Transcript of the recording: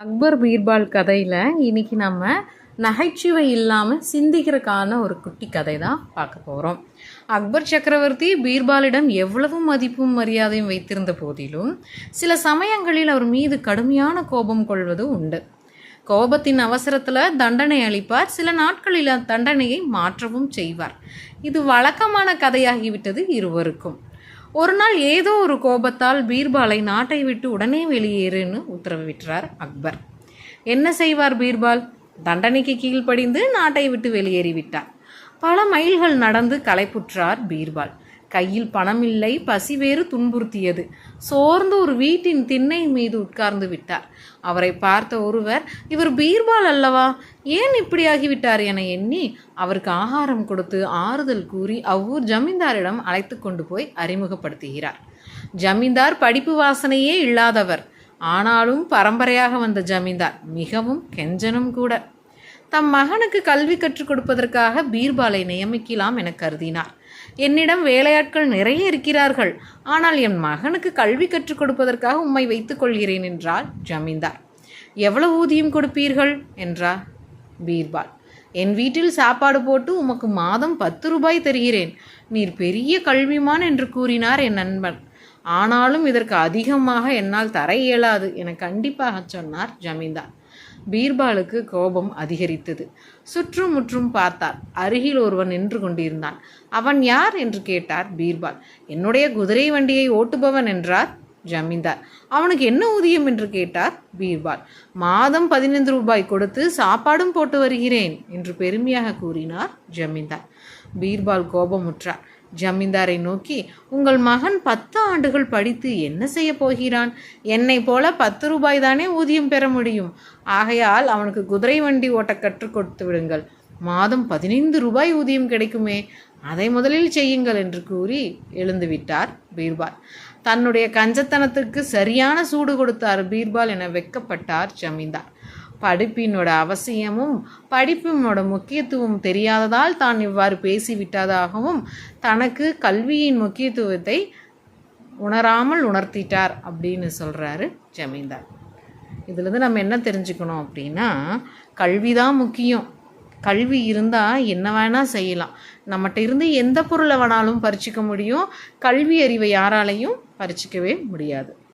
அக்பர் பீர்பால் கதையில் இன்றைக்கி நம்ம நகைச்சுவை இல்லாமல் சிந்திக்கிறதுக்கான ஒரு குட்டி கதை தான் பார்க்க போகிறோம் அக்பர் சக்கரவர்த்தி பீர்பாலிடம் எவ்வளவு மதிப்பும் மரியாதையும் வைத்திருந்த போதிலும் சில சமயங்களில் அவர் மீது கடுமையான கோபம் கொள்வது உண்டு. கோபத்தின் அவசரத்தில் தண்டனை அளிப்பார். சில நாட்களில் தண்டனையை மாற்றவும் செய்வார். இது வழக்கமான கதையாகிவிட்டது இருவருக்கும். ஒரு நாள் ஏதோ ஒரு கோபத்தால் பீர்பாலை நாட்டை விட்டு உடனே வெளியேறுன்னு உத்தரவிட்டார் அக்பர். என்ன செய்வார் பீர்பால்? தண்டனைக்கு கீழ்ப்படிந்து நாட்டை விட்டு வெளியேறிவிட்டார். பல மைல்கள் நடந்து களைப்புற்றார் பீர்பால். கையில் பணமில்லை பசி வேறு துன்புறுத்தியது. சோர்ந்து ஒரு வீட்டின் திண்ணை மீது உட்கார்ந்து விட்டார். அவரை பார்த்த ஒருவர் இவர் பீர்பால் அல்லவா? ஏன் இப்படியாகிவிட்டார் என எண்ணி அவருக்கு ஆகாரம் கொடுத்து ஆறுதல் கூறி அவ்வூர் ஜமீன்தாரிடம் அழைத்து கொண்டு போய் அறிமுகப்படுத்துகிறார். ஜமீன்தார் படிப்பு வாசனையே இல்லாதவர். ஆனாலும் பரம்பரையாக வந்த ஜமீன்தார் மிகவும் கெஞ்சனும் கூட. தம் மகனுக்கு கல்வி கற்றுக் கொடுப்பதற்காக பீர்பாலை நியமிக்கலாம் என கருதினார். என்னிடம் வேலையாட்கள் நிறைய இருக்கிறார்கள். ஆனால் என் மகனுக்கு கல்வி கற்றுக் கொடுப்பதற்காக உம்மை வைத்துக் கொள்கிறேன் என்றார் ஜமீன்தார். எவ்வளவு ஊதியம் கொடுப்பீர்கள்? என்றார் பீர்பால். என் வீட்டில் சாப்பாடு போட்டு உமக்கு மாதம் பத்து ரூபாய் தருகிறேன். நீர் பெரிய கல்விமான் என்று கூறினார் என் நண்பன். ஆனாலும் இதற்கு அதிகமாக என்னால் தர இயலாது என கண்டிப்பாக சொன்னார் ஜமீன்தார். பீர்பாலுக்கு கோபம் அதிகரித்தது. சுற்றும் முற்றும் பார்த்தார். அருகில் ஒருவன் நின்று கொண்டிருந்தான். அவன் யார்? என்று கேட்டார் பீர்பால். என்னுடைய குதிரை வண்டியை ஓட்டுபவன் என்றார் ஜமீன்தார். அவனுக்கு என்ன ஊதியம்? என்று கேட்டார் பீர்பால். மாதம் பதினைந்து ரூபாய் கொடுத்து சாப்பாடும் போட்டு வருகிறேன் என்று பெருமையாக கூறினார் ஜமீன்தார். பீர்பால் கோபமுற்றார். ஜமீன்தாரை நோக்கி உங்கள் மகன் பத்து ஆண்டுகள் படித்து என்ன செய்ய போகிறான்? என்னை போல பத்து ரூபாய் தானே ஊதியம் பெற முடியும். ஆகையால் அவனுக்கு குதிரை வண்டி ஓட்ட கற்றுக் கொடுத்து விடுங்கள். மாதம் பதினைந்து ரூபாய் ஊதியம் கிடைக்குமே. அதை முதலில் செய்யுங்கள் என்று கூறி எழுந்துவிட்டார் பீர்பால். தன்னுடைய கஞ்சத்தனத்துக்கு சரியான சூடு கொடுத்தார் பீர்பால் என வெக்கப்பட்டார் ஜமீன்தார். படிப்பினோட அவசியமும் படிப்பினோட முக்கியத்துவம் தெரியாததால் தான் இவ்வாறு பேசிவிட்டதாகவும் தனக்கு கல்வியின் முக்கியத்துவத்தை உணராமல் உணர்த்திட்டார் அப்படின்னு சொல்கிறாரு ஜமீன்தார். இதுலேருந்து நம்ம என்ன தெரிஞ்சுக்கணும் அப்படின்னா கல்வி தான் முக்கியம். கல்வி இருந்தால் என்ன வேணால் செய்யலாம். நம்மகிட்ட இருந்து எந்த பொருளை வேணாலும் பறிச்சிக்க முடியும். கல்வி அறிவை யாராலையும் பறிச்சிக்கவே முடியாது.